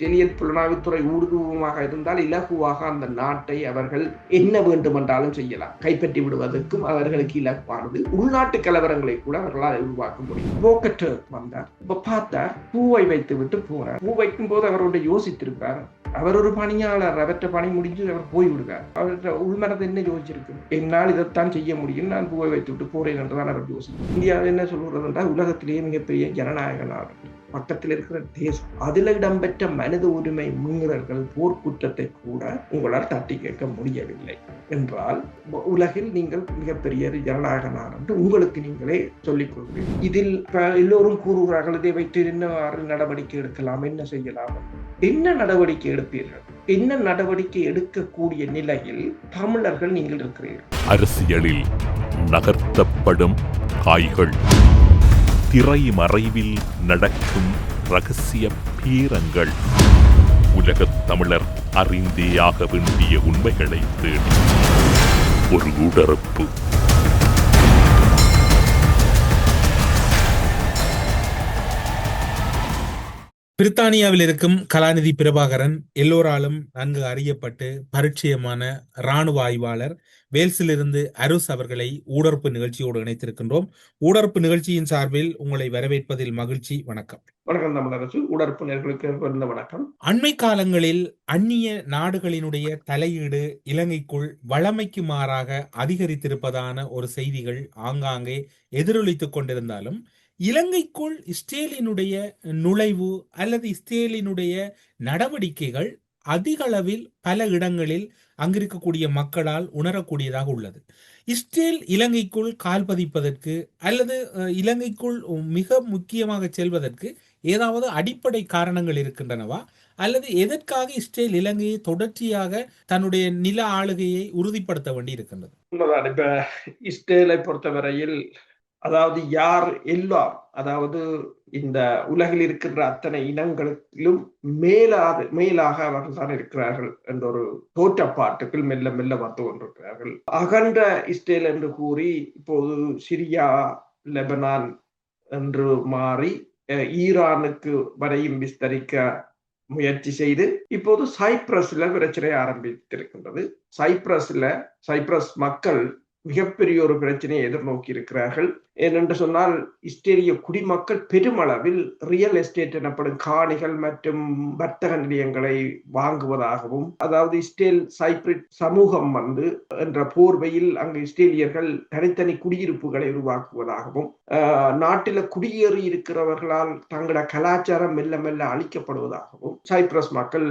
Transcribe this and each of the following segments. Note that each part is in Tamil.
இஸ்ரேலிய புலனாய்வுத்துறை ஊடுருவமாக இருந்தால் இலகுவாக அந்த நாட்டை அவர்கள் என்ன வேண்டுமென்றாலும் செய்யலாம். கைப்பற்றி விடுவதற்கும் அவர்களுக்கு இலகுவானது. உள்நாட்டு கலவரங்களை கூட அவர்களால் உருவாக்க முடியும். போக்கட்டு வந்தார். இப்ப பார்த்தா பூவை வைத்து விட்டு போறார். பூ வைக்கும் போது அவரோட யோசித்திருப்பார் அவர் ஒரு பணியாளர் அவற்றை பணி முடிஞ்சு அவர் போய் விடுவார் அவர்கிட்ட உள்மனது என்ன யோசிச்சிருக்கு? என்னால் இதைத்தான் செய்ய முடியும் நான் பூவை வைத்து விட்டு போறேன் என்றுதான் அவர் யோசிக்கும் இந்தியாவில் என்ன சொல்கிறது என்றால் உலகத்திலேயே மிகப்பெரிய ஜனநாயக நாடு. பக்கத்தில் இருக்கிற தேசம் அதில் இடம்பெற்ற மனித உரிமை மீறல்கள் போர்க்குற்றத்தை கூட உங்களால் தட்டி கேட்க முடியவில்லை. என்றால் உலகில் நீங்கள் மிகப்பெரிய ஜனநாயக நாடு என்று உங்களுக்கு நீங்களே சொல்லிக் கொள்வீர்கள் இதில் எல்லோரும் கூறுகிறார்கள் இதை வைத்து என்ன நடவடிக்கை எடுக்கலாம் என்ன செய்யலாம்? என்ன நடவடிக்கை எடுப்பீர்கள் என்ன நடவடிக்கை எடுக்கக்கூடிய நிலையில் தமிழர்கள் நீங்கள் இருக்கிறீர்கள். அரசியலில் நகர்த்தப்படும் காய்கள். திரைமறைவில் நடக்கும் ரகசிய பீரங்கள். உலகத் தமிழர் அறிந்தேயாக வேண்டிய உண்மைகளை தேடி. ஒரு உடறுப்பு பிரித்தானியாவில் இருக்கும் கலாநிதி பிரபாகரன் எல்லோராலும் நன்கு அறியப்பட்டு பரிச்சயமான இராணுவ ஆய்வாளர் வேல்ஸிலிருந்து அருஸ் அவர்களை ஊடர்ப்பு நிகழ்ச்சியோடு இணைத்திருக்கின்றோம். ஊடர்ப்பு நிகழ்ச்சியின் சார்பில் உங்களை வரவேற்பதில் மகிழ்ச்சி வணக்கம். வணக்கம் தமிழரசு உடற்பு நேர்களுக்கு வணக்கம். அண்மை காலங்களில் அந்நிய நாடுகளினுடைய தலையீடு இலங்கைக்குள் வளமைக்கு மாறாக அதிகரித்திருப்பதான ஒரு செய்திகள் ஆங்காங்கே எதிரொலித்துக் கொண்டிருந்தாலும் இலங்கைக்குள் இஸ்ரேலினுடைய நுழைவு அல்லது இஸ்ரேலினுடைய நடவடிக்கைகள் அதிக அளவில் பல இடங்களில் அங்கிருக்கக்கூடிய மக்களால் உணரக்கூடியதாக உள்ளது. இஸ்ரேல் இலங்கைக்குள் கால் பதிப்பதற்கு அல்லது இலங்கைக்குள் மிக முக்கியமாக செல்வதற்கு ஏதாவது அடிப்படை காரணங்கள் இருக்கின்றனவா? அல்லது எதற்காக இஸ்ரேல் இலங்கையை தொடர்ச்சியாக தன்னுடைய நில ஆளுகையை உறுதிப்படுத்த வேண்டி இருக்கின்றது உண்மைதான். இப்ப இஸ்ரேலை பொறுத்தவரையில் அதாவது யார் எல்லார் அதாவது இந்த உலகில் இருக்கின்ற அத்தனை இனங்களிலும் மேலாது மேலாக அவர்கள் தான் இருக்கிறார்கள் என்ற ஒரு தோற்றப்பாட்டுக்குள் மெல்ல மெல்ல வந்து கொண்டிருக்கிறார்கள். அகன்ற இஸ்ரேல் என்று கூறி இப்போது சிரியா லெபனான் என்று மாறி ஈரானுக்கு வரையும் விஸ்தரிக்க முயற்சி செய்து இப்போது சைப்ரஸ்ல பிரச்சனை ஆரம்பித்திருக்கின்றது. சைப்ரஸ்ல சைப்ரஸ் மக்கள் மிகப்பெரிய ஒரு பிரச்சனையை எதிர்நோக்கி இருக்கிறார்கள் ஏனென்று சொன்னால் இஸ்ரேலிய குடிமக்கள் பெருமளவில் ரியல் எஸ்டேட் எனப்படும் காணிகள் மற்றும் வர்த்தக நிலையங்களை வாங்குவதாகவும் அதாவது இஸ்ரேல் சைப்ரிட் சமூகம் வந்து என்ற போர்வையில் அங்கு இஸ்ரேலியர்கள் தனித்தனி குடியிருப்புகளை உருவாக்குவதாகவும் நாட்டில குடியேறி இருக்கிறவர்களால் தங்களோட கலாச்சாரம் மெல்ல மெல்ல அழிக்கப்படுவதாகவும் சைப்ரஸ் மக்கள்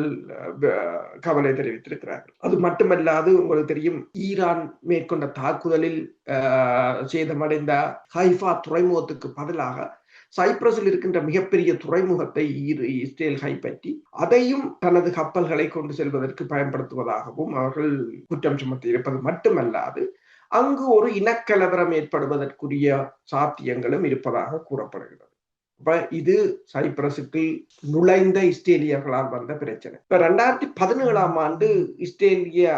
கவலை தெரிவித்திருக்கிறார்கள். அது மட்டுமல்லாது உங்களுக்கு தெரியும் ஈரான் மேற்கொண்ட தாக்குதலில் சேதமடைந்த ஹைஃபா துறைமுகத்துக்கு பதிலாக சைப்ரஸில் இருக்கின்ற மிகப்பெரிய துறைமுகத்தை இஸ்ரேல் கைப்பற்றி அதையும் தனது கப்பல்களை கொண்டு செல்வதற்கு பயன்படுத்துவதாகவும் அவர்கள் குற்றம் சுமத்தி இருப்பது மட்டுமல்லாது அங்கு ஒரு இனக்கலவரம் ஏற்படுவதற்குரிய சாத்தியங்களும் இருப்பதாக கூறப்படுகிறது. இது சைப்ரஸுக்கு நுழைந்த இஸ்ரேலியர்களால் வந்த பிரச்சனை. இப்ப ரெண்டாயிரத்தி பதினேழாம் ஆண்டு இஸ்ரேலிய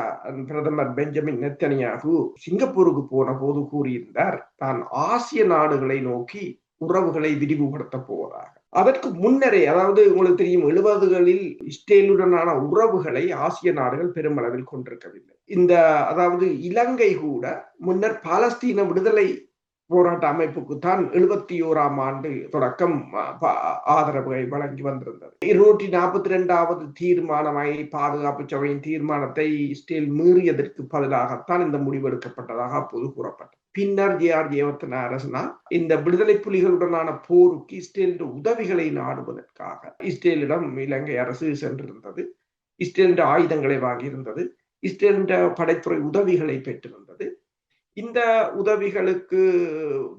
பிரதமர் பெஞ்சமின் நெத்தனியாகு சிங்கப்பூருக்கு போன போது கூறியிருந்தார் தான் ஆசிய நாடுகளை நோக்கி உறவுகளை விரிவுபடுத்த போவதாக அதற்கு முன்னரே அதாவது உங்களுக்கு தெரியும் எழுபதுகளில் இஸ்ரேலுடனான உறவுகளை ஆசிய நாடுகள் பெருமளவில் கொண்டிருக்கவில்லை. இந்த அதாவது இலங்கை கூட முன்னர் பாலஸ்தீன விடுதலை போராட்ட அமைப்புக்கு தான் எழுபத்தி ஓராம் ஆண்டு தொடக்கம் ஆதரவுகளை வழங்கி வந்திருந்தது. இருநூற்றி நாற்பத்தி ரெண்டாவது தீர்மானமாய் பாதுகாப்பு சபையின் தீர்மானத்தை இஸ்ரேல் மீறியதற்கு பதிலாகத்தான் இந்த முடிவு எடுக்கப்பட்டதாக அப்போது கூறப்பட்டது. பின்னர் ஜே. ஆர். ஜெயவர்த்தன அரசனால் இந்த விடுதலை புலிகளுடனான போருக்கு இஸ்ரேலின் உதவிகளை நாடுவதற்காக இஸ்ரேலிடம் இலங்கை அரசு சென்றிருந்தது. இஸ்ரேலின் ஆயுதங்களை வாங்கியிருந்தது. இஸ்ரேலின் படைத்துறை உதவிகளை பெற்றிருந்தது. இந்த உதவிகளுக்கு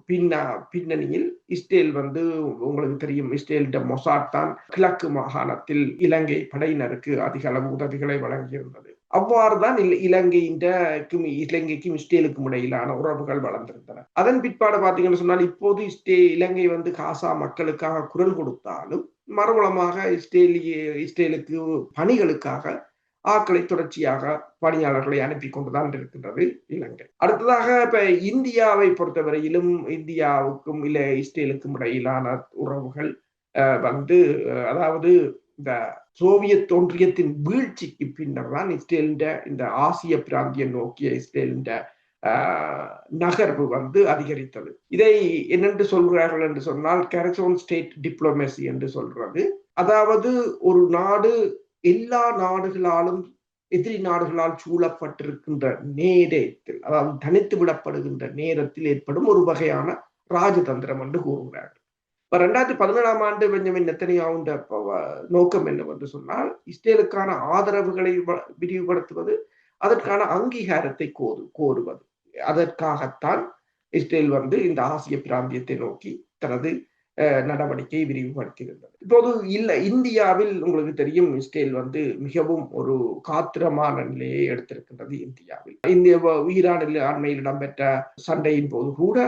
பின்ன பின்னணியில் இஸ்ரேல் வந்து உங்களுக்கு தெரியும் இஸ்ரேலிட மொசாட் தான் கிழக்கு மாகாணத்தில் இலங்கை படையினருக்கு அதிக அளவு உதவிகளை வழங்கியிருந்தது. அவ்வாறுதான் இலங்கைக்கும் இலங்கைக்கும் இஸ்ரேலுக்கும் இடையிலான உறவுகள் வளர்ந்திருந்தன. அதன் பிற்பாடு பார்த்தீங்கன்னு சொன்னால் இப்போது இஸ்ரே இலங்கை வந்து காசா மக்களுக்காக குரல் கொடுத்தாலும் மறுமூலமாக இஸ்ரேலிய இஸ்ரேலுக்கு பணிகளுக்காக ஆக்களை தொடர்ச்சியாக பணியாளர்களை அனுப்பி கொண்டுதான் இருக்கின்றது இலங்கை. அடுத்ததாக இப்ப இந்தியாவை பொறுத்தவரையிலும் இந்தியாவுக்கும் இல்ல இஸ்ரேலுக்கும் இடையிலான உறவுகள் வந்து அதாவது இந்த சோவியத் ஒன்றியத்தின் வீழ்ச்சிக்கு பின்னர் தான் இஸ்ரேலின் இந்த ஆசிய பிராந்தியம் நோக்கிய இஸ்ரேலின் நகர்வு வந்து அதிகரித்தது. இதை என்னென்று சொல்கிறார்கள் என்று சொன்னால் கரசோன் ஸ்டேட் டிப்ளோமேசி என்று சொல்றது. அதாவது ஒரு நாடு எல்லா நாடுகளாலும் எதிரி நாடுகளால் சூழப்பட்டிருக்கின்ற நேரத்தில் அதாவது தனித்து விடப்படுகின்ற நேரத்தில் ஏற்படும் ஒரு வகையான ராஜதந்திரம் என்று கூறுகிறார்கள். இப்ப ரெண்டாயிரத்தி பதினேழாம் ஆண்டு பெஞ்சமின் நெத்தனியாவுண்ட நோக்கம் என்னவென்று சொன்னால் இஸ்ரேலுக்கான ஆதரவுகளை விரிவுபடுத்துவது அதற்கான அங்கீகாரத்தை கோரு கோருவது. அதற்காகத்தான் இஸ்ரேல் வந்து இந்த ஆசிய பிராந்தியத்தை நோக்கி தனது நடவடிக்கையை விரிவுபடுத்துகின்றது இப்போது இல்லை இந்தியாவில் உங்களுக்கு தெரியும் இஸ்ரேல் வந்து மிகவும் ஒரு காத்திரமான நிலையை எடுத்திருக்கின்றது இந்தியாவில். இந்திய ஈரானில் அண்மையில் இடம்பெற்ற சண்டையின் போது கூட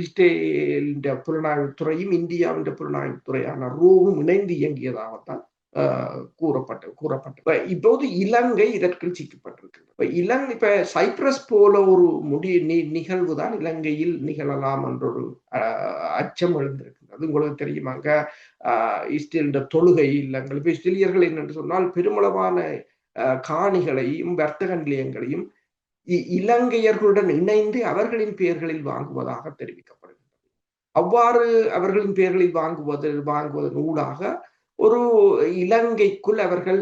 இஸ்ரேலின் புலனாய்வுத்துறையும் இந்தியாவின் புலனாய்வுத்துறையான ரோவும் இணைந்து இயங்கியதாகத்தான் கூறப்பட்டு கூறப்பட்டு. இப்போது இலங்கை இதற்குள் சிக்கப்பட்டிருக்கிறது இப்ப இலங்கை இப்ப சைப்ரஸ் போல ஒரு முடி நிகழ்வு தான் இலங்கையில் நிகழலாம் என்ற ஒரு அச்சம் எழுந்திருக்கின்றது உங்களுக்கு தெரியுமாங்க? இஸ்ரேலின் தொழுகை இல்லங்கள் இப்ப இஸ்ரேலியர்கள் என்னென்று சொன்னால் பெருமளவான காணிகளையும் வர்த்தக நிலையங்களையும் இலங்கையர்களுடன் இணைந்து அவர்களின் பெயர்களில் வாங்குவதாக தெரிவிக்கப்படுகின்றது. அவ்வாறு அவர்களின் பெயர்களில் வாங்குவது வாங்குவதன் ஊடாக ஒரு இலங்கைக்குள் அவர்கள்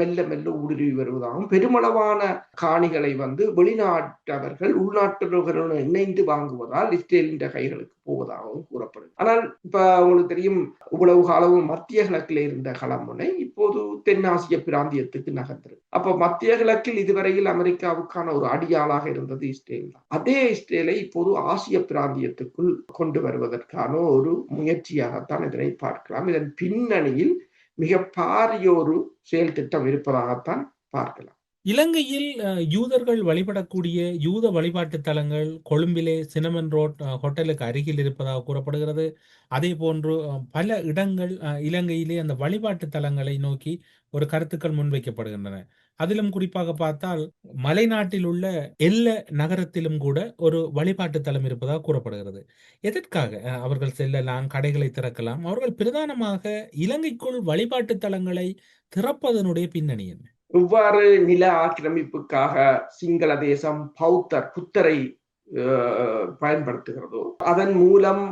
மெல்ல மெல்ல ஊடுருவி வருவதாகவும் பெருமளவான காணிகளை வந்து வெளிநாட்டவர்கள் உள்நாட்டுடன் இணைந்து வாங்குவதால் இஸ்ரேலின் கைகளுக்கு போவதாகவும் கூறப்படுது. ஆனால் இப்ப உங்களுக்கு தெரியும் இவ்வளவு காலமும் மத்திய கிழக்கில் இருந்த களமுனை இப்போது தென்னாசிய பிராந்தியத்துக்கு நகர்ந்திருக்கு அப்ப மத்திய கிழக்கில் இதுவரையில் அமெரிக்காவுக்கான ஒரு அடியாளாக இருந்தது இஸ்ரேல் தான். அதே இஸ்ரேலை இப்போது ஆசிய பிராந்தியத்துக்குள் கொண்டு வருவதற்கான ஒரு முயற்சியாகத்தான் இதனை பார்க்கலாம். இதன் பின்னணி அடிப்படையில் மிக பாரியொரு செயல் திட்டம் இருப்பதாகத்தான் பார்க்கலாம். இலங்கையில் யூதர்கள் வழிபடக்கூடிய யூத வழிபாட்டு தலங்கள் கொழும்பிலே சினமன் ரோட் ஹோட்டலுக்கு அருகில் இருப்பதாக கூறப்படுகிறது. அதே போன்று பல இடங்கள் இலங்கையிலே அந்த வழிபாட்டு தலங்களை நோக்கி ஒரு கருத்துக்கள் முன்வைக்கப்படுகின்றன. அதிலும் குறிப்பாக பார்த்தால் மலைநாட்டில் உள்ள எல்ல நகரத்திலும் கூட ஒரு வழிபாட்டு தலம் இருப்பதாக கூறப்படுகிறது. எதற்காக? அவர்கள் செல்லலாம் கடைகளை திறக்கலாம். அவர்கள் பிரதானமாக இலங்கைக்குள் வழிபாட்டு தலங்களை திறப்பதனுடைய பின்னணி என்ன? இவ்வாறு நில ஆக்கிரமிப்புக்காக சிங்கள தேசம் பௌத்தர் புத்தரை பயன்படுத்துகிறதோ அதன் மூலம்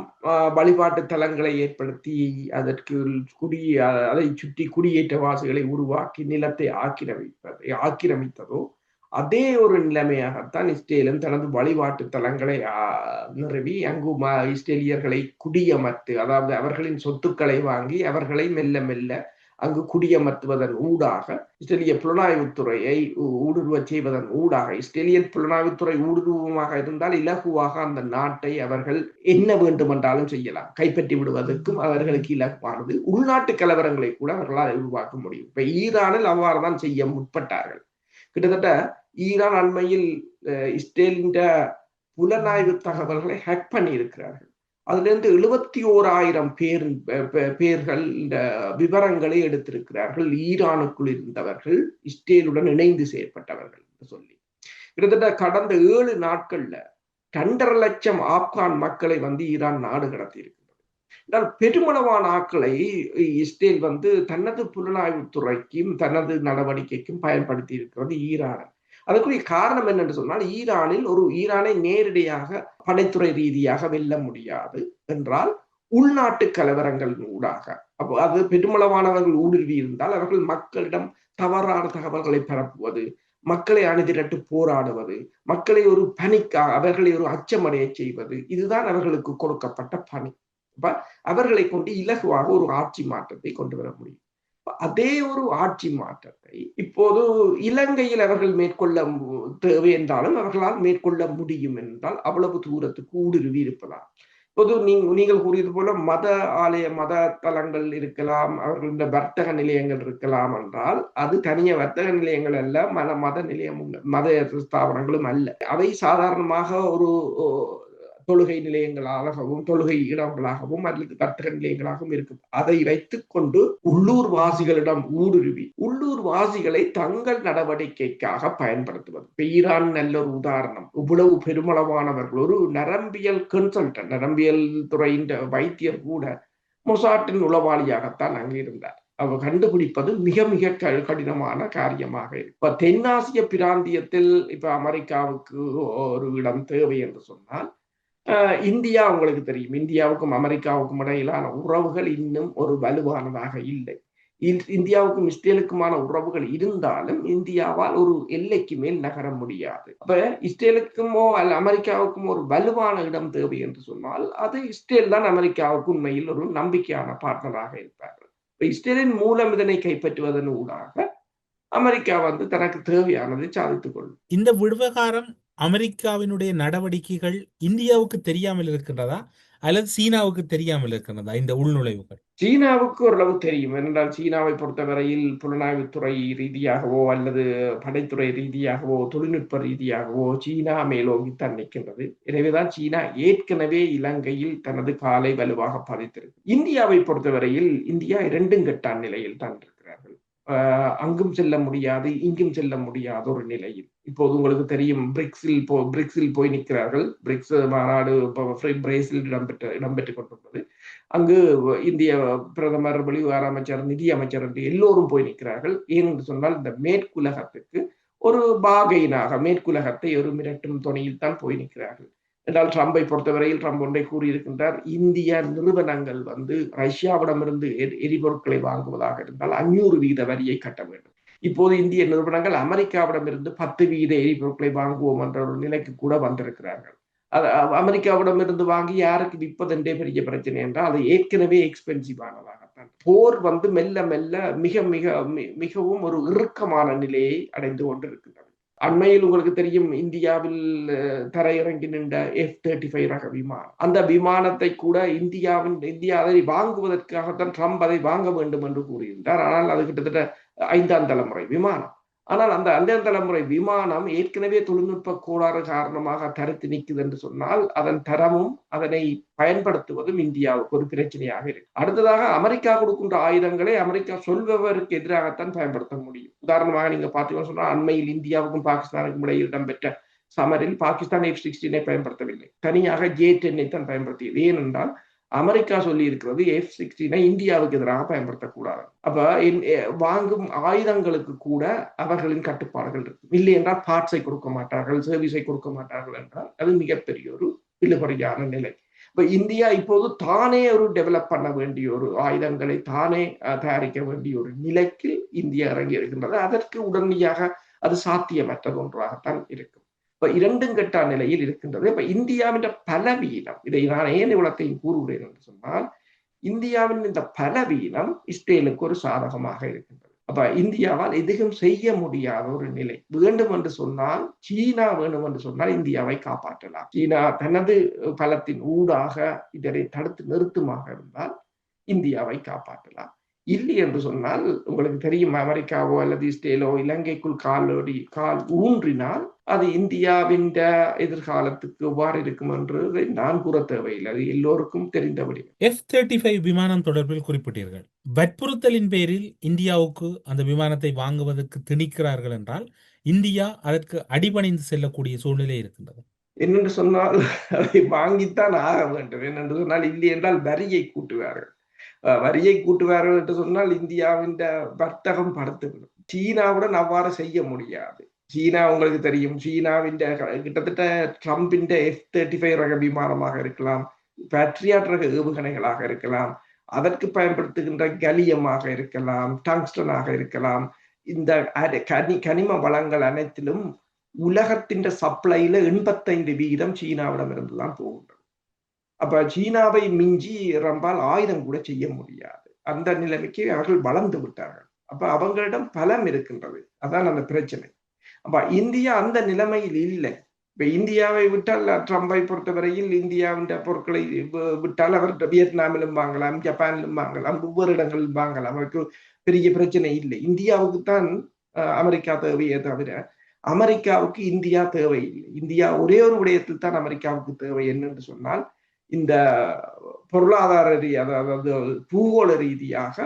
வழிபாட்டு தலங்களை ஏற்படுத்தி அதற்கு குடி அதை சுற்றி குடியேற்றவாசிகளை உருவாக்கி நிலத்தை ஆக்கிரமிப்பதை ஆக்கிரமித்ததோ அதே ஒரு நிலைமையாகத்தான் இஸ்ரேலும் தனது வழிபாட்டு தலங்களை நிறுவி அங்கு இஸ்ரேலியர்களை குடியமர்த்து அதாவது அவர்களின் சொத்துக்களை வாங்கி அவர்களை மெல்ல மெல்ல அங்கு குடியமர்த்துவதன் ஊடாக இஸ்ரேலிய புலனாய்வுத்துறையை ஊடுருவச் செய்வதன் ஊடாக இஸ்ரேலியன் புலனாய்வுத்துறை ஊடுருவமாக இருந்தால் இலகுவாக அந்த நாட்டை அவர்கள் என்ன வேண்டுமென்றாலும் செய்யலாம். கைப்பற்றி விடுவதற்கும் அவர்களுக்கு இலகுவானது. உள்நாட்டு கலவரங்களை கூட அவர்களால் உருவாக்க முடியும். இப்ப ஈரானில் அவ்வாறு தான் செய்ய முற்பட்டார்கள். கிட்டத்தட்ட ஈரான் அண்மையில் இஸ்ரேலின் புலனாய்வு தகவல்களை ஹேக் பண்ணி இருக்கிறார்கள் அதுல இருந்து எழுபத்தி ஓராயிரம் பேர் பேர்கள் இந்த விவரங்களை எடுத்திருக்கிறார்கள். ஈரானுக்குள் இருந்தவர்கள் இஸ்ரேலுடன் இணைந்து செயற்பட்டவர்கள் என்று சொல்லி. கிட்டத்தட்ட கடந்த ஏழு நாட்கள்ல ரெண்டரை லட்சம் ஆப்கான் மக்களை வந்து ஈரான் நாடு கடத்தி இருக்கின்றது என்றால் பெருமளவான ஆக்களை இஸ்ரேல் வந்து தனது புலனாய்வுத்துறைக்கும் தனது நடவடிக்கைக்கும் பயன்படுத்தி இருக்கிறது ஈரான். அதற்குரிய காரணம் என்னென்று சொன்னால் ஈரானில் ஒரு ஈரானை நேரடியாக படைத்துறை ரீதியாக வெல்ல முடியாது என்றால் உள்நாட்டு கலவரங்கள் ஊடாக. அப்போ அது பெருமளவானவர்கள் ஊடுருவி இருந்தால் அவர்கள் மக்களிடம் தவறான தகவல்களை பரப்புவது மக்களை அணிதிரட்டு போராடுவது மக்களை ஒரு பணிக்காக அவர்களை ஒரு அச்சமடைய செய்வது இதுதான் அவர்களுக்கு கொடுக்கப்பட்ட பணி. அப்ப அவர்களை கொண்டு இலகுவாக ஒரு ஆட்சி மாற்றத்தை கொண்டு வர முடியும். அதே ஒரு ஆட்சி மாற்றத்தை இப்போது இலங்கையில் அவர்கள் மேற்கொள்ள தேவை என்றாலும் அவர்களால் மேற்கொள்ள முடியும் என்றால் அவ்வளவு தூரத்துக்கு ஊடுருவி இருப்பதா இப்போது நீங்கள் கூறியது போல மத ஆலய மத தலங்கள் இருக்கலாம் அவர்களுடைய வர்த்தக நிலையங்கள் இருக்கலாம் என்றால் அது தனிய வர்த்தக நிலையங்கள் அல்ல மத மத நிலையமும் மத ஸ்தாபனங்களும் அல்ல. அவை சாதாரணமாக ஒரு தொழுகை நிலையங்களாகவும் தொழுகை இடங்களாகவும் அல்லது வர்த்தக நிலையங்களாகவும் இருக்கும். அதை வைத்துக் கொண்டு உள்ளூர் வாசிகளிடம் ஊடுருவி உள்ளூர் வாசிகளை தங்கள் நடவடிக்கைக்காக பயன்படுத்துவது. இப்ப ஈரான் நல்ல ஒரு உதாரணம். இவ்வளவு பெருமளவானவர்கள் ஒரு நரம்பியல் கன்சல்டன் நரம்பியல் துறையின் வைத்தியர் கூட மொசாட்டின் உளவாளியாகத்தான் அங்கே இருந்தார் அவர் கண்டுபிடிப்பது மிக மிக கடினமான காரியமாக இப்ப தென்னாசிய பிராந்தியத்தில் இப்ப அமெரிக்காவுக்கு ஒரு இடம் தேவை என்று சொன்னால் இந்தியா உங்களுக்கு தெரியும். இந்தியாவுக்கும் அமெரிக்காவுக்கும் இடையிலான உறவுகள் இன்னும் ஒரு வலுவானதாக இல்லை. இந்தியாவுக்கும் இஸ்ரேலுக்குமான உறவுகள் இருந்தாலும் இந்தியாவால் ஒரு எல்லைக்கு மேல் நகர முடியாது. அப்ப இஸ்ரேலுக்குமோ அல்ல அமெரிக்காவுக்கும் ஒரு வலுவான இடம் தேவை என்று சொன்னால் அது இஸ்ரேல் தான் அமெரிக்காவுக்கு உண்மையில் ஒரு நம்பிக்கையான பார்ட்னராக இருப்பார்கள். இஸ்ரேலின் மூலம் இதனை கைப்பற்றுவதன் ஊடாக அமெரிக்கா வந்து தனக்கு தேவையானதை சாதித்துக் கொள்ளும். இந்த விவகாரம் அமெரிக்காவினுடைய நடவடிக்கைகள் இந்தியாவுக்கு தெரியாமல் இருக்கின்றதா? அல்லது சீனாவுக்கு தெரியாமல் இருக்கின்றதா? இந்த உள்நுழைவுகள். சீனாவுக்கு ஓரளவு தெரியும். என்றால் சீனாவை பொறுத்தவரையில் புலனாய்வுத்துறை ரீதியாகவோ அல்லது படைத்துறை ரீதியாகவோ தொழில்நுட்ப ரீதியாகவோ சீனா மேலோங்கித்தான் நிற்கின்றது. எனவேதான் சீனா ஏற்கனவே இலங்கையில் தனது காலை வலுவாக பதித்திருக்கு. இந்தியாவை பொறுத்தவரையில் இந்தியா இரண்டும் கெட்டான் நிலையில் தான் இருக்கிறார்கள். அங்கும் செல்ல முடியாது இங்கும் செல்ல முடியாத ஒரு நிலையில். இப்போது உங்களுக்கு தெரியும் பிரிக்ஸில் போ பிரிக்ஸில் போய் நிற்கிறார்கள். பிரிக்ஸ் மாநாடு பிரேசில் இடம்பெற்ற இடம்பெற்றுக் கொண்டுள்ளது. அங்கு இந்திய பிரதமர் வெளிவார அமைச்சர் நிதி அமைச்சர் என்று எல்லோரும் போய் நிற்கிறார்கள். ஏனென்று சொன்னால் இந்த மேற்குலகத்துக்கு ஒரு பாகையினாக மேற்குலகத்தை ஒரு மிரட்டும் துணையில் தான் போய் நிற்கிறார்கள். என்றால் ட்ரம்பை பொறுத்தவரையில் ட்ரம்ப் ஒன்றை கூறியிருக்கின்றார். இந்திய நிறுவனங்கள் வந்து ரஷ்யாவிடமிருந்து எரிபொருட்களை வாங்குவதாக இருந்தால் அஞ்சூறு வீத வரியை கட்ட வேண்டும். இப்போது இந்திய நிறுவனங்கள் அமெரிக்காவிடமிருந்து பத்து வீத எரிபொருட்களை வாங்குவோம் என்ற ஒரு நிலைக்கு கூட வந்திருக்கிறார்கள். அது அமெரிக்காவிடமிருந்து வாங்கி யாருக்கு விற்பதென்றே பெரிய பிரச்சனை என்றால் அது ஏற்கனவே எக்ஸ்பென்சிவ் ஆனதாகத்தான். போர் வந்து மெல்ல மெல்ல மிக மிக மிகவும் ஒரு இறுக்கமான நிலையை அடைந்து கொண்டிருக்கின்றன அண்மையில் உங்களுக்கு தெரியும் இந்தியாவில் தரையிறங்கி நின்ற எஃப் தேர்ட்டி ஃபைவ் ரக விமானம். அந்த விமானத்தை கூட இந்தியாவின் இந்தியா அதை வாங்குவதற்காகத்தான் ட்ரம்ப் அதை வாங்க வேண்டும் என்று கூறியிருந்தார். ஆனால் அது கிட்டத்தட்ட ஐந்தாம் தலைமுறை விமானம். ஆனால் அந்த ஐந்தாம் தலைமுறை விமானம் ஏற்கனவே தொழில்நுட்ப கோளாறு காரணமாக தரத்து நிற்குது என்று சொன்னால் அதன் தரமும் அதனை பயன்படுத்துவதும் இந்தியாவுக்கு ஒரு பிரச்சனையாக இருக்கு. அடுத்ததாக அமெரிக்கா கொடுக்கின்ற ஆயுதங்களை அமெரிக்கா சொல்பவருக்கு எதிராகத்தான் பயன்படுத்த முடியும். உதாரணமாக நீங்க பார்த்தீங்கன்னு சொன்னா அண்மையில் இந்தியாவுக்கும் பாகிஸ்தானுக்கும் இடையில் இடம்பெற்ற சமரில் பாகிஸ்தான் எஃப் சிக்ஸ்டீனை பயன்படுத்தவில்லை. தனியாக ஜே டென்னை தான் பயன்படுத்தியது. ஏனென்றால் அமெரிக்கா சொல்லி இருக்கிறது எஃப் சிக்ஸ்டீனை இந்தியாவுக்கு எதிராக பயன்படுத்தக்கூடாது. அப்ப வாங்கும் ஆயுதங்களுக்கு கூட அவர்களின் கட்டுப்பாடுகள் இருக்கும் இல்லை என்றால் பார்ட்ஸை கொடுக்க மாட்டார்கள் சர்வீஸை கொடுக்க மாட்டார்கள் என்றால் அது மிகப்பெரிய ஒரு இழுபறியான நிலை. இப்ப இந்தியா இப்போது தானே ஒரு டெவலப் பண்ண வேண்டிய ஒரு ஆயுதங்களை தானே தயாரிக்க வேண்டிய ஒரு நிலைக்கு இந்தியா இறங்கி இருக்கின்றது. அதற்கு உடனடியாக அது சாத்தியமற்றது ஒன்றாகத்தான் இருக்கும். இப்ப இரண்டும் கெட்டா நிலையில் இருக்கின்றது. இப்ப இந்தியாவின் பலவீனம் இதை நான் ஏன் இவ்வளத்தையும் கூறுகிறேன் என்று சொன்னால் இந்தியாவின் இந்த பலவீனம் இஸ்ரேலுக்கு ஒரு சாதகமாக இருக்கின்றது. அப்ப இந்தியாவால் எதுவும் செய்ய முடியாத ஒரு நிலை. வேண்டும் என்று சொன்னால் சீனா வேண்டும் என்று சொன்னால் இந்தியாவை காப்பாற்றலாம். சீனா தனது பலத்தின் ஊடாக இதனை தடுத்து நிறுத்துமாக இருந்தால் இந்தியாவை காப்பாற்றலாம். இல்லை என்று சொன்னால் உங்களுக்கு தெரியும் அமெரிக்காவோ அல்லது இஸ்ரேலோ இலங்கைக்குள் காலோடி கால் ஊன்றினால் அது இந்தியாவின் எதிர்காலத்துக்கு எவ்வாறு இருக்கும் என்று நான் கூற தேவையில்லை. அது எல்லோருக்கும் தெரிந்தபடி. எஃப் தேர்ட்டி ஃபைவ் விமானம் தொடர்பில் குறிப்பிட்டீர்கள். வற்புறுத்தலின் பேரில் இந்தியாவுக்கு அந்த விமானத்தை வாங்குவதற்கு திணிக்கிறார்கள் என்றால் இந்தியா அதற்கு அடிபணிந்து செல்லக்கூடிய சூழ்நிலை இருக்கின்றது. என்னென்று சொன்னால் அதை வாங்கித்தான் ஆக வேண்டும். என்னென்று சொன்னால் இல்லை என்றால் வரியை கூட்டுவார்கள். வரியை கூட்டுவார்கள் என்று சொன்னால் இந்தியாவின் வர்த்தகம் படுத்துவிடும். சீனாவுடன் அவ்வாறு செய்ய முடியாது. சீனா உங்களுக்கு தெரியும். சீனாவின் கிட்டத்தட்ட ட்ரம்பின் எஃப் தேர்ட்டி ஃபைவ் ரக விமானமாக இருக்கலாம். பேட்ரியாட் ரக ஏவுகணைகளாக இருக்கலாம். அதற்கு பயன்படுத்துகின்ற கலியமாக இருக்கலாம். டங்ஸ்டனாக இருக்கலாம். இந்த கனி கனிம வளங்கள் அனைத்திலும் உலகத்தின் சப்ளைல எண்பத்தைந்து வீதம் சீனாவிடம் இருந்துதான் போகின்றது அப்ப சீனாவை மிஞ்சி ரம்பால் ஆயுதம் கூட செய்ய முடியாது. அந்த நிலைமைக்கு அவர்கள் வளர்ந்து விட்டார்கள். அப்ப அவங்களிடம் பலம் இருக்கின்றது. அதான் அந்த பிரச்சனை. அப்ப இந்தியா அந்த நிலைமையில் இல்லை. இப்ப இந்தியாவை விட்டால் ட்ரம்பை பொறுத்தவரையில் இந்தியாவின் பொருட்களை விட்டால் அவர் வியட்நாமிலும் வாங்கலாம் ஜப்பானிலும் வாங்கலாம் ஒவ்வொரு இடங்களிலும் வாங்கலாம். அவருக்கு பெரிய பிரச்சனை இல்லை. இந்தியாவுக்கு தான் அமெரிக்கா தேவையே தவிர அமெரிக்காவுக்கு இந்தியா தேவை இல்லை இந்தியா ஒரே ஒரு விடயத்தில் தான் அமெரிக்காவுக்கு தேவை என்னென்று சொன்னால் இந்த பொருளாதார அதாவது பூகோள ரீதியாக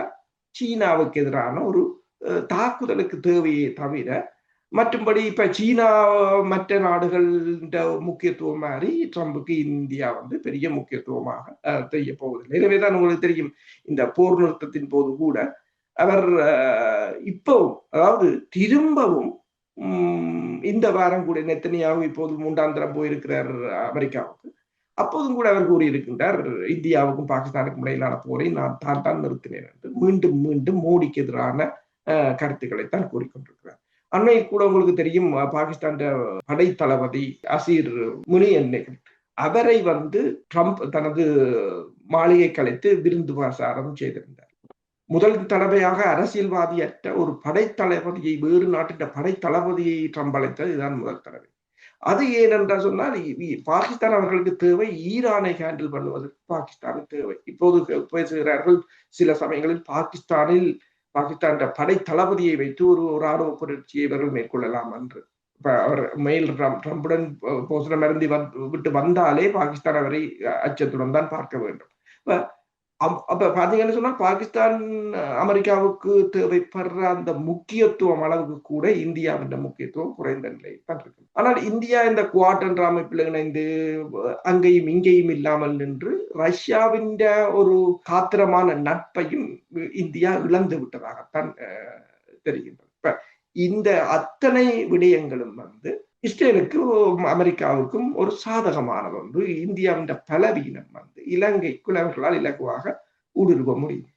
சீனாவுக்கு எதிரான ஒரு தாக்குதலுக்கு தேவையே தவிர மற்றும்படி இப்ப சீனா மற்ற நாடுகள் முக்கியத்துவம் மாதிரி ட்ரம்புக்கு இந்தியா வந்து பெரிய முக்கியத்துவமாக தெரிய போவதில்லை எனவேதான் உங்களுக்கு தெரியும் இந்த போர் நிறுத்தத்தின் போது கூட அவர் இப்பவும் அதாவது திரும்பவும் இந்த வாரம் கூட நெத்தனியாவும் இப்போது மூன்றாம் தரம் போயிருக்கிறார் அமெரிக்காவுக்கு. அப்போதும் கூட அவர் கூறியிருக்கின்றார் இந்தியாவுக்கும் பாகிஸ்தானுக்கும் இடையிலான போரை நான் தான் தான் நிறுத்தினேன் என்று மீண்டும் மீண்டும் மோடிக்கு எதிரான கருத்துக்களைத்தான் கூறிக்கொண்டிருக்கிறார். அண்மையில் கூட உங்களுக்கு தெரியும் பாகிஸ்தான் படை தளபதி அசீர் முனியன்னைகள் அவரை வந்து ட்ரம்ப் தனது மாளிகை கலைத்து விருந்து பிரசாரம் செய்திருந்தார். முதல் தடவையாக அரசியல்வாதியற்ற ஒரு படைத்தளபதியை வேறு நாட்டின் படைத்தளபதியை ட்ரம்ப் அழைத்தது இதுதான் முதல் தடவை. அது ஏனென்றால் சொன்னால் பாகிஸ்தான் அவர்களுக்கு தேவை ஈரானை ஹேண்டில் பண்ணுவதற்கு பாகிஸ்தானுக்கு தேவை. இப்போது பேசுகிறார்கள் சில சமயங்களில் பாகிஸ்தானில் பாகிஸ்தான் படை தளபதியை வைத்து ஒரு ராணுவ புரட்சியை இவர்கள் மேற்கொள்ளலாம் என்று. அவர் மெயில் ட்ரம்புடன் போசனம் இறந்தி விட்டு வந்தாலே பாகிஸ்தான் அவரை அச்சத்துடன் தான் பார்க்க வேண்டும். அப்ப பாத்தீங்கன்னு சொன்னா பாகிஸ்தான் அமெரிக்காவுக்கு தேவைப்படுற அந்த முக்கியத்துவம் அளவுக்கு கூட இந்தியாவின் முக்கியத்துவம் குறைந்த நிலையில் தான் இருக்கு. ஆனால் இந்தியா இந்த குவாட் என்ற அமைப்பில் இணைந்து அங்கேயும் இங்கேயும் இல்லாமல் நின்று ரஷ்யாவின் ஒரு காத்திரமான நட்பையும் இந்தியா இழந்து விட்டதாகத்தான் தெரிகின்றது. இப்ப இந்த அத்தனை விடயங்களும் வந்து இஸ்ரேலுக்கும் அமெரிக்காவுக்கும் ஒரு சாதகமான ஒன்று இந்தியாவின் பலவீனம் வந்து இலங்கைக்குள் அவர்களால் இலகுவாக ஊடுருவ முடியும்.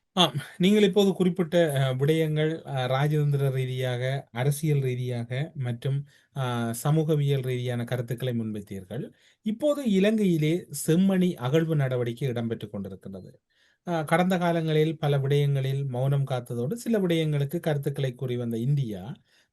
நீங்கள் இப்போது குறிப்பிட்ட விடயங்கள் ராஜதந்திர ரீதியாக அரசியல் ரீதியாக மற்றும் சமூகவியல் ரீதியான கருத்துக்களை முன்வைத்தீர்கள். இப்போது இலங்கையிலே செம்மணி அகழ்வு நடவடிக்கை இடம்பெற்றுக் கொண்டிருக்கின்றது. கடந்த காலங்களில் பல விடயங்களில் மௌனம் காத்ததோடு சில விடயங்களுக்கு கருத்துக்களை கூறி வந்த இந்தியா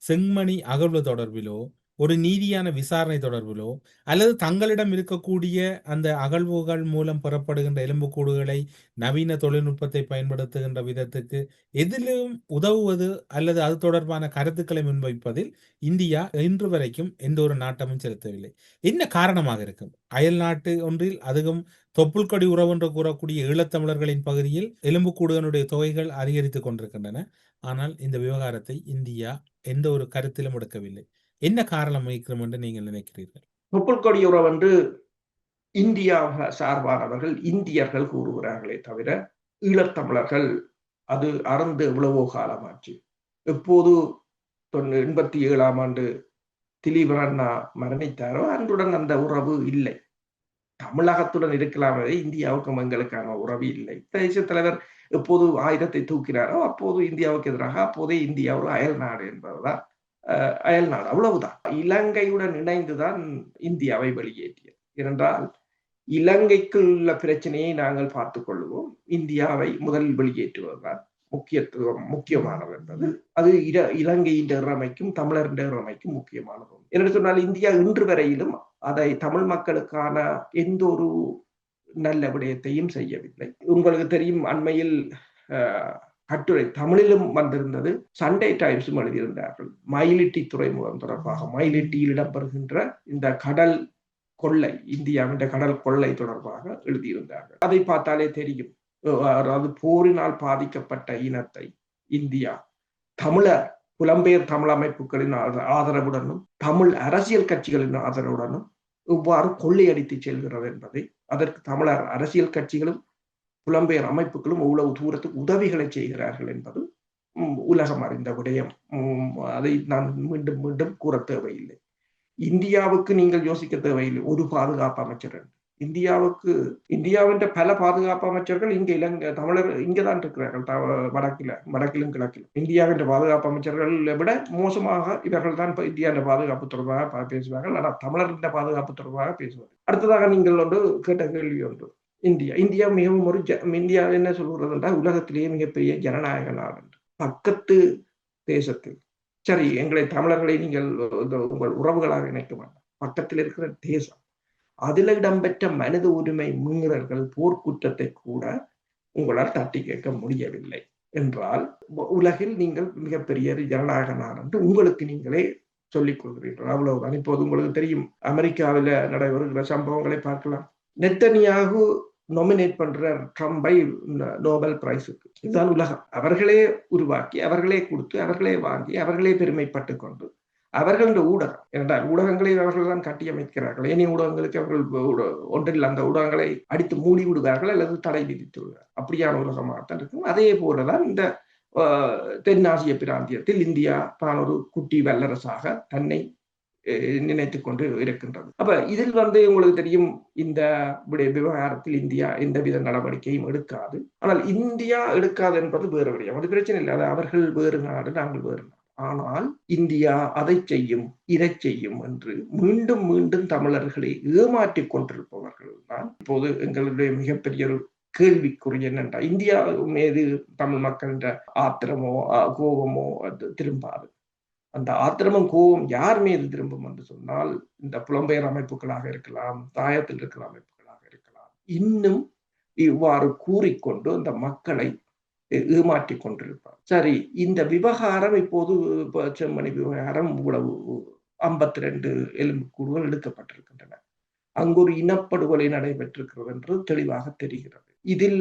செம்மணி அகழ்வு தொடர்பிலோ ஒரு நீதியான விசாரணை தொடர்பிலோ அல்லது தங்களிடம் இருக்கக்கூடிய அந்த அகழ்வுகள் மூலம் பெறப்படுகின்ற எலும்புக்கூடுகளை நவீன தொழில்நுட்பத்தை பயன்படுத்துகின்ற விதத்துக்கு எதிலும் உதவுவது அல்லது அது தொடர்பான கருத்துக்களை முன்வைப்பதில் இந்தியா இன்று வரைக்கும் எந்த ஒரு நாட்டமும் செலுத்தவில்லை. என்ன காரணமாக இருக்கும்? அயல் நாட்டு ஒன்றில் அதுவும் தொப்புள்கொடி உறவு என்று கூறக்கூடிய ஈழத்தமிழர்களின் பகுதியில் எலும்புக்கூடுகளுடைய தொகைகள் அதிகரித்துக் கொண்டிருக்கின்றன. ஆனால் இந்த விவகாரத்தை இந்தியா எந்த ஒரு கருத்திலும் எடுக்கவில்லை. என்ன காரணம் வகிக்கிறோம் என்று நீங்கள் நினைக்கிறீர்கள்? முப்பல் உறவு என்று இந்தியா சார்பானவர்கள் இந்தியர்கள் கூறுகிறார்களே தவிர ஈழத்தமிழர்கள் அது அறந்து எவ்வளவோ காலமாச்சு. எப்போது தொண்ணூ எண்பத்தி ஏழாம் ஆண்டு திலீபன் அண்ணா மரணித்தாரோ அன்றுடன் அந்த உறவு இல்லை. தமிழகத்துடன் இருக்கலாமே இந்தியாவுக்கும் எங்களுக்கான உறவு இல்லை. தேசிய தலைவர் எப்போது ஆயுதத்தை தூக்கினாரோ அப்போது இந்தியாவுக்கு எதிராக அப்போதே இந்தியா ஒரு அயல் நாடு என்பதுதான் அயல் நாடு அவ்வளவுதான். இலங்கையுடன் இணைந்துதான் இந்தியாவை வெளியேற்றியது. ஏனென்றால் இலங்கைக்கு உள்ள பிரச்சனையை நாங்கள் பார்த்துக் கொள்வோம் இந்தியாவை முதலில் வெளியேற்றுவதுதான் முக்கியத்துவம் முக்கியமானது என்பது. அது இலங்கையின் இறமைக்கும் தமிழரின் இறமைக்கும் முக்கியமானது. என்று சொன்னால் இந்தியா இன்று வரையிலும் அதை தமிழ் மக்களுக்கான எந்த ஒரு நல்ல விடயத்தையும் செய்யவில்லை. உங்களுக்கு தெரியும் அண்மையில் கட்டுரை தமிழிலும் வந்திருந்தது சண்டே டைம்ஸும் எழுதியிருந்தார்கள். மயிலிட்டி துறைமுகம் தொடர்பாக மயிலிட்டியில் இடம்பெறுகின்ற இந்த கடல் கொள்ளை இந்தியாவின் கடல் கொள்ளை தொடர்பாக எழுதியிருந்தார்கள். அதை பார்த்தாலே தெரியும். அதாவது போரினால் பாதிக்கப்பட்ட இனத்தை இந்தியா தமிழர் புலம்பெயர் தமிழ் அமைப்புகளின் ஆதரவுடனும் தமிழ் அரசியல் கட்சிகளின் ஆதரவுடனும் இவ்வாறு கொள்ளையடித்து செல்கிறது என்பதை அதற்கு தமிழர் அரசியல் கட்சிகளும் புலம்பெயர் அமைப்புகளும் அவ்வளவு தூரத்துக்கு உதவிகளை செய்கிறார்கள் என்பது உலகம் அறிந்த விடயம். அதை நான் மீண்டும் மீண்டும் கூற தேவையில்லை. இந்தியாவுக்கு நீங்கள் யோசிக்க தேவையில்லை. ஒரு பாதுகாப்பு அமைச்சர் இந்தியாவுக்கு இந்தியாவின் பல பாதுகாப்பு அமைச்சர்கள் இங்க இலங்கை தமிழர் இங்கதான் இருக்கிறார்கள். வடக்கில வடக்கிலும் கிழக்கிலும். இந்தியாவின் பாதுகாப்பு அமைச்சர்கள் விட மோசமாக இவர்கள் தான் இந்தியாவின் பாதுகாப்பு தொடர்பாக பேசுவார்கள். ஆனால் தமிழரின் பாதுகாப்பு தொடர்பாக பேசுவார்கள். அடுத்ததாக நீங்கள் ஒன்று கேட்ட கேள்வி ஒன்று. இந்தியா. இந்தியா மிகவும் ஒரு இந்தியா என்ன சொல்கிறது என்றால் உலகத்திலேயே மிகப்பெரிய ஜனநாயக நாடு பக்கத்து தேசத்தில். சரி எங்களை தமிழர்களை நீங்கள் உங்கள் உறவுகளாக இணைக்க வேண்டாம். பக்கத்தில் இருக்கிற தேசம். அதில் இடம்பெற்ற மனித உரிமை மீறல்கள் போர்க்குற்றத்தை கூட உங்களால் தட்டி கேட்க முடியவில்லை. என்றால் உலகில் நீங்கள் மிகப்பெரிய ஜனநாயக நாடு என்று உங்களுக்கு நீங்களே சொல்லிக் கொள்கிறீர்கள். அவ்வளவுதான். இப்போது உங்களுக்கு தெரியும் அமெரிக்காவில் நடைபெறுகிற சம்பவங்களை பார்க்கலாம். நெத்தனியாகு நொமினேட் பண்ற ட்ரம்பை நோபல் பிரைஸுக்கு இதுதான் உலகம். அவர்களே உருவாக்கி அவர்களே கொடுத்து அவர்களே வாங்கி அவர்களே பெருமைப்பட்டு கொண்டு அவர்களது ஊடகம். என்றால் ஊடகங்களை அவர்கள் தான் கட்டியமைக்கிறார்கள். ஏனைய ஊடகங்களுக்கு அவர்கள் ஒன்றில் அந்த ஊடகங்களை அடித்து மூடி விடுவார்கள் அல்லது தடை விதித்து விடுவார்கள். அப்படியான உலகமாகத்தான் இருக்கும். அதே போலதான் இந்த தென்னாசிய பிராந்தியத்தில் இந்தியா தான் ஒரு குட்டி வல்லரசாக தன்னை நினைத்து கொண்டு இருக்கின்றது. அப்ப இதில் வந்து உங்களுக்கு தெரியும் இந்த விவகாரத்தில் இந்தியா எந்தவித நடவடிக்கையும் எடுக்காது. ஆனால் இந்தியா எடுக்காது என்பது வேறு விடயம் அது பிரச்சனை இல்லை. அது அவர்கள் வேறு நாடு நாங்கள் வேறு நாடு. ஆனால் இந்தியா அதை செய்யும் இதை செய்யும் என்று மீண்டும் மீண்டும் தமிழர்களை ஏமாற்றிக் கொண்டிருப்பவர்கள் தான். இப்போது எங்களுடைய மிகப்பெரிய ஒரு கேள்விக்குறி என்னென்றா இந்தியா மீது தமிழ் மக்களின் ஆத்திரமோ கோபமோ அது திரும்பாது. அந்த ஆத்திரமும் கோபம் யார் மீது திரும்பும் என்று சொன்னால் இந்த புலம்பெயர் அமைப்புகளாக இருக்கலாம் தாயத்தில் இருக்கிற அமைப்புகளாக இருக்கலாம். இன்னும் இவ்வாறு கூறிக்கொண்டு அந்த மக்களை ஏமாற்றி ஏமாற்றிக் கொண்டிருப்பார். சரி இந்த விவகாரம் இப்போது செம்மணி விவகாரம் இவ்வளவு ஐம்பத்தி ரெண்டு எலும்புக்கூடுகள் எடுக்கப்பட்டிருக்கின்றன. அங்கு ஒரு இனப்படுகொலை நடைபெற்றிருக்கிறது என்று தெளிவாக தெரிகிறது. இதில்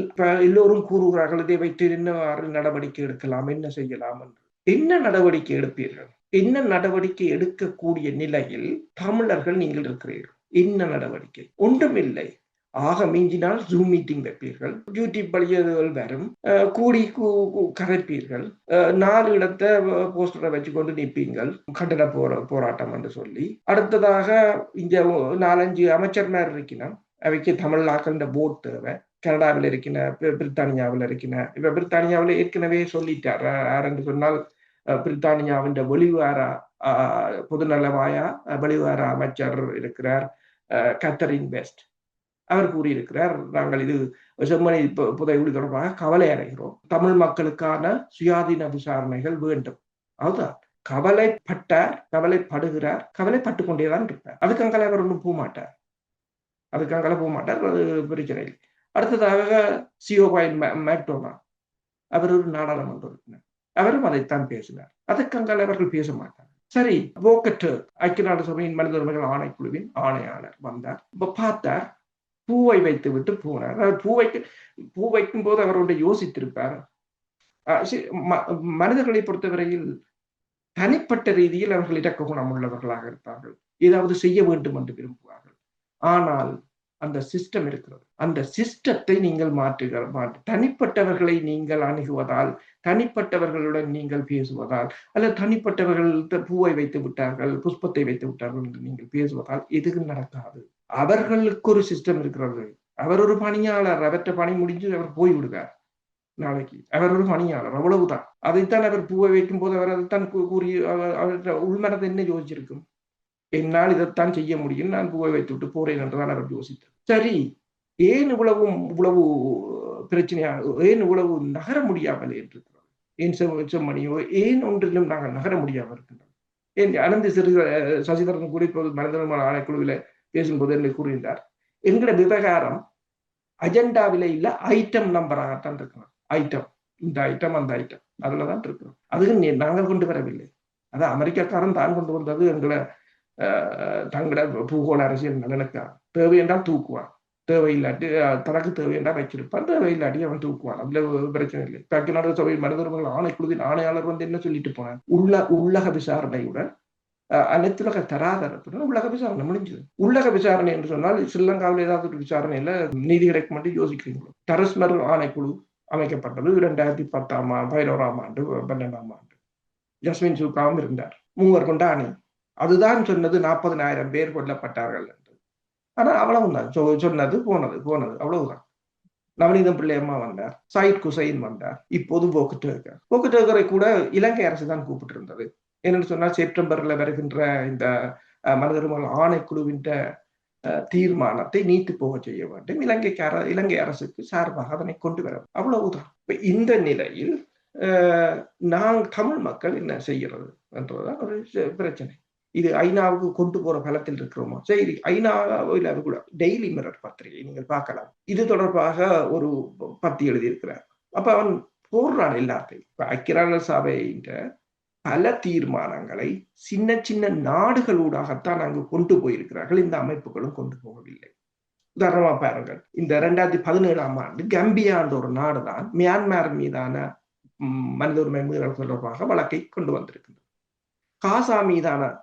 எல்லோரும் கூறுகிறார்கள் இதை வைத்து என்ன நடவடிக்கை எடுக்கலாம் என்ன செய்யலாம் என்று. என்ன நடவடிக்கை எடுப்பீர்கள்? என்ன நடவடிக்கை எடுக்கக்கூடிய நிலையில் தமிழர்கள் நீங்கள் இருக்கிறீர்கள். என்ன நடவடிக்கை? ஒன்றுமில்லை. ஆக மிஞ்சினால் ஜூம் மீட்டிங் வைப்பீர்கள். யூடியூப் வழியதுகள் வரும். கூடி கூ- கரைப்பீர்கள். நாலு இடத்த போஸ்டரை வச்சுக்கொண்டு நிற்பீங்கள் கண்டன போரா போராட்டம் என்று சொல்லி. அடுத்ததாக இந்த ஒ- நாலஞ்சு அமைச்சர்மார் இருக்கணும் அவைக்கு தமிழ்நாக்கின்ற போட் தேவை. கனடாவில் இருக்கின பிரித்தானியாவில் இருக்கின. இப்ப பிரித்தானியாவில் ஏற்கனவே சொல்லிட்டார். யார் என்று சொன்னால் பிரித்தானியாவின் வெளிவார அஹ், பொதுநலவாயா அஹ், வெளிவார அமைச்சர் இருக்கிறார் அஹ், கத்தரின் பெஸ்ட். அவர் கூறியிருக்கிறார் நாங்கள் இது செம்மணி பு- புதைகுழி தொடர்பாக கவலை அடைகிறோம். தமிழ் மக்களுக்கான சுயாதீன விசாரணைகள் வேண்டும். அதுதான். கவலைப்பட்டார் கவலைப்படுகிறார் கவலைப்பட்டு கொண்டேதான் இருப்பார். அதுக்கு அங்கே அவர் ஒன்றும் போகமாட்டார்? அதுக்கு அங்கே போக அது பிரச்சனை இல்லை. அடுத்ததாக சியோபாயின் மேக்டோனா. அவர் ஒரு நாடாளுமன்ற உறுப்பினர். அவரும் அதைத்தான் பேசினார். அதுக்கு அவர்கள் பேச மாட்டார். சரி வோக்கட்டு ஐக்கிய நாடு சபையின் மனித உரிமைகள் ஆணைக்குழுவின் ஆணையாளர் வந்தார். பார்த்தார் பூவை வைத்து விட்டு போனார். அவர் பூ வைக்க பூ வைக்கும் போது அவருடைய யோசித்திருப்பார். ம- மனிதர்களை பொறுத்தவரையில் தனிப்பட்ட ரீதியில் அவர்கள் இறக்க குணம் உள்ளவர்களாக இருப்பார்கள். ஏதாவது செய்ய வேண்டும் என்று விரும்புவார்கள். ஆனால் அந்த சிஸ்டம் இருக்கிறது. அந்த சிஸ்டத்தை நீங்கள் மாற்றுகிற மாற்று. தனிப்பட்டவர்களை நீங்கள் அணுகுவதால் தனிப்பட்டவர்களுடன் நீங்கள் பேசுவதால் அல்லது தனிப்பட்டவர்கள் பூவை வைத்து விட்டார்கள் புஷ்பத்தை வைத்து விட்டார்கள் என்று நீங்கள் பேசுவதால் எதுவும் நடக்காது. அவர்களுக்கு ஒரு சிஸ்டம் இருக்கிறது. அவர் ஒரு பணியாளர் அவற்ற பணி முடிஞ்சு அவர் போய் விடுவார். நாளைக்கு. அவர் ஒரு பணியாளர் அவ்வளவுதான். அதைத்தான் அவர் பூவை வைக்கும் போது அவர் அதைத்தான் கூறி அவர் உள்மனது என்ன யோசிச்சிருக்கும்? என்னால் இதைத்தான் செய்ய முடியும். நான் புகை வைத்து விட்டு போறேன் என்றுதான் அவர் யோசித்தார். சரி ஏன் இவ்வளவு இவ்வளவு பிரச்சனையா ஏன் இவ்வளவு நகர முடியாமல் இருக்கிறோம் ஏன் செம்மணியோ ஏன் ஒன்றிலும் நாங்கள் நகர முடியாமல் இருக்கின்றோம்? ஏன் அனந்தி சிறு சசிதரன் கூட இப்போது மனிதர்மன ஆணைக்குழுவில் பேசும்போது என்ன கூறுகின்றார் எங்கட விவகாரம் அஜெண்டாவில இல்ல ஐட்டம் நம்பராகத்தான் இருக்கிறோம் ஐட்டம் இந்த ஐட்டம் அந்த ஐட்டம் அதுலதான் இருக்கிறோம் அதுக்கு நாங்கள் கொண்டு வரவில்லை? அது அமெரிக்காக்காரன் தான் கொண்டு வந்தது எங்களை தங்கட பூகோள அரசியல் நலனுக்காக தேவை என்றால் தூக்குவான். தேவையில்லாட்டி தனக்கு தேவை என்றால் வச்சிருப்பான் தேவையில்லாட்டி அவன் தூக்குவான். அதுல பிரச்சனை இல்லை. தக்கிநாடு சபை மனித உரிமைகள் ஆணைக்குழுவின் ஆணையாளர் வந்து என்ன சொல்லிட்டு போனான் உள்ள உள்ளக விசாரணையுடன் அனைத்துலக தராதரத்துடன் உள்ளக விசாரணை முடிஞ்சது. உள்ளக விசாரணை என்று சொன்னால் ஸ்ரீலங்காவில் ஏதாவது ஒரு விசாரணையில நீதி கிடைக்கும் என்று யோசிக்கிறீங்களோ? தரஸ்மர் ஆணைக்குழு அமைக்கப்பட்டது இரண்டாயிரத்தி பத்தாம் பதினோராம் ஆண்டு பன்னெண்டாம் ஆண்டு. ஜஸ்மின் சூக்காவும் இருந்தார். மூவர் கொண்ட ஆணை அதுதான் சொன்னது நாற்பதனாயிரம் பேர் கொல்லப்பட்டார்கள் என்று. ஆனா அவ்வளவுதான். சொ- சொன்னது போனது போனது. அவ்வளவுதான். நவநீதம் பிள்ளையம்மா வந்தார். சயித் குசைன் வந்தார். இப்போது போக்குட்டேக்கர் போக்குட்டேக்கரை கூட இலங்கை அரசு தான் கூப்பிட்டு இருந்தது என்னன்னு சொன்னால் செப்டம்பர்ல வருகின்ற இந்த அஹ், மனிதர்கள் ஆணைக்குழுவின் அஹ், தீர்மானத்தை நீத்து போக செய்ய வேண்டும். இலங்கைக்கு அர இலங்கை அரசுக்கு சார்பாக அதனை கொண்டு வர அவ்வளவுதான். இப்ப இந்த நிலையில் அஹ், நாங் தமிழ் மக்கள் என்ன செய்கிறது என்றதுதான் ஒரு பிரச்சனை. இது ஐநாவுக்கு கொண்டு போற பலத்தில் இருக்கிறோமா? சரி ஐநாவில் அது கூட டெய்லி மிரர் பத்திரிகை நீங்கள் பார்க்கலாம். இது தொடர்பாக ஒரு பத்தி எழுதியிருக்கிறார். அப்ப அவன் போடுறான் எல்லாத்தையும் இப்ப ஐக்கிய சபைன்ற பல தீர்மானங்களை சின்ன சின்ன நாடுகளூடாகத்தான் அங்கு கொண்டு போயிருக்கிறார்கள். இந்த அமைப்புகளும் கொண்டு போகவில்லை. உதாரணமா பாருங்கள். இந்த ரெண்டாயிரத்தி பதினேழாம் ஆண்டு கம்பியான்ற ஒரு ஒரு நாடுதான் மியான்மர் மீதான மனித உரிமை மீறல் தொடர்பாக வழக்கை கொண்டு வந்திருக்கிறது காசா மீதான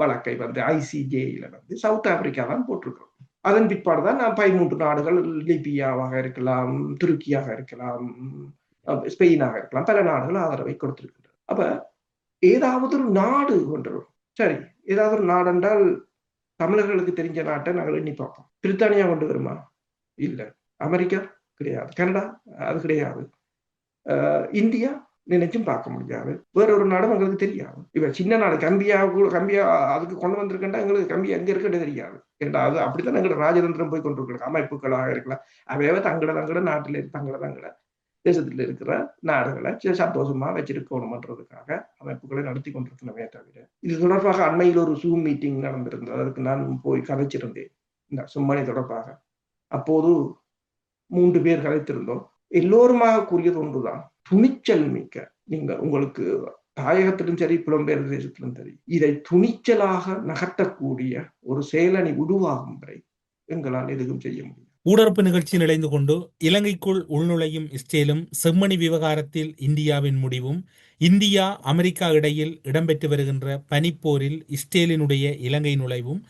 வழக்கை வந்து ஐசிஜேயில வந்து சவுத் ஆப்பிரிக்கா தான் போட்டிருக்கிறோம் அதன் பிற்பாடு தான் நான் பதிமூன்று நாடுகள் லிபியாவாக இருக்கலாம் துருக்கியாக இருக்கலாம் ஸ்பெயினாக இருக்கலாம் பல நாடுகள் ஆதரவை கொடுத்திருக்கின்றன. அப்ப ஏதாவது ஒரு நாடு கொண்டு வரும் சரி ஏதாவது ஒரு நாடு என்றால் தமிழர்களுக்கு தெரிஞ்ச நாட்டை நாங்கள் எண்ணி பார்ப்போம். பிரித்தானியா கொண்டு வருமா? இல்லை. அமெரிக்கா? கிடையாது. கனடா? அது கிடையாது. இந்தியா? நினைச்சும் பார்க்க முடியாது. வேற ஒரு நாடும் எங்களுக்கு தெரியாது. இப்ப சின்ன நாடு கம்பியா கூட- கம்பியா அதுக்கு கொண்டு வந்திருக்கேன்டா எங்களுக்கு கம்பி எங்க இருக்குன்னு தெரியாது. ஏன்டா அது அப்படித்தான் எங்களோட ராஜதந்திரம் போய் கொண்டிருக்கிறது. அமைப்புகளாக இருக்கலாம். அவையவே தங்கட தங்கட நாட்டில் தங்கட தங்கட தேசத்தில் இருக்கிற நாடுகளை சரி சந்தோஷமா வச்சிருக்கணுமன்றதுக்காக அமைப்புகளை நடத்தி கொண்டிருக்கணுமே தவிர இது தொடர்பாக அண்மையில் ஒரு ஜூம் மீட்டிங் நடந்திருந்தது. அதுக்கு நான் போய் கதைச்சிருந்தேன். இந்த சும்மனை தொடர்பாக. அப்போது மூன்று பேர் கதைத்திருந்தோம். எல்லோருமாக கூறியது ஒன்றுதான். துணிச்சல் மிக்க நீங்க உங்களுக்கு தாயகத்திலும் சரி புலம்பெயர் தேசத்திலும் சரி இதை துணிச்சலாக நகர்த்தக்கூடிய ஒரு செயலணி உருவாகும் வரை எங்களால் எதுவும் செய்ய முடியும் ஊடறுப்பு நிகழ்ச்சியில் நிலைந்து கொண்டு இலங்கைக்குள் உள்நுழையும் இஸ்ரேலும் செம்மணி விவகாரத்தில் இந்தியாவின் முடிவும் இந்தியா அமெரிக்கா இடையில் இடம்பெற்று வருகின்ற பனிப்போரில் இஸ்ரேலினுடைய இலங்கை நுழைவும்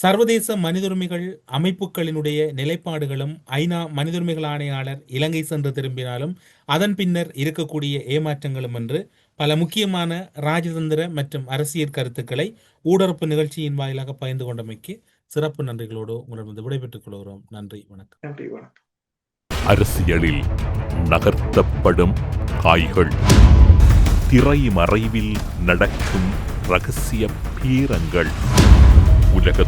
சர்வதேச மனித உரிமைகள் அமைப்புகளினுடைய நிலைப்பாடுகளும் ஐநா மனித உரிமைகள் ஆணையாளர் இலங்கை சென்று திரும்பினாலும் அதன் பின்னர் இருக்கக்கூடிய ஏமாற்றங்களும் என்று பல முக்கியமான ராஜதந்திர மற்றும் அரசியல் கருத்துக்களை ஊடறுப்பு நிகழ்ச்சியின் வாயிலாக பகிர்ந்து கொண்டமைக்கு சிறப்பு நன்றிகளோடு உங்களிடம் விடைபெற்றுக் கொள்கிறோம். நன்றி வணக்கம். நன்றி வணக்கம். அரசியலில் நகர்த்தப்படும் காய்கள். திரைமறைவில் நடக்கும் ரகசிய பீரங்கள். உலகத்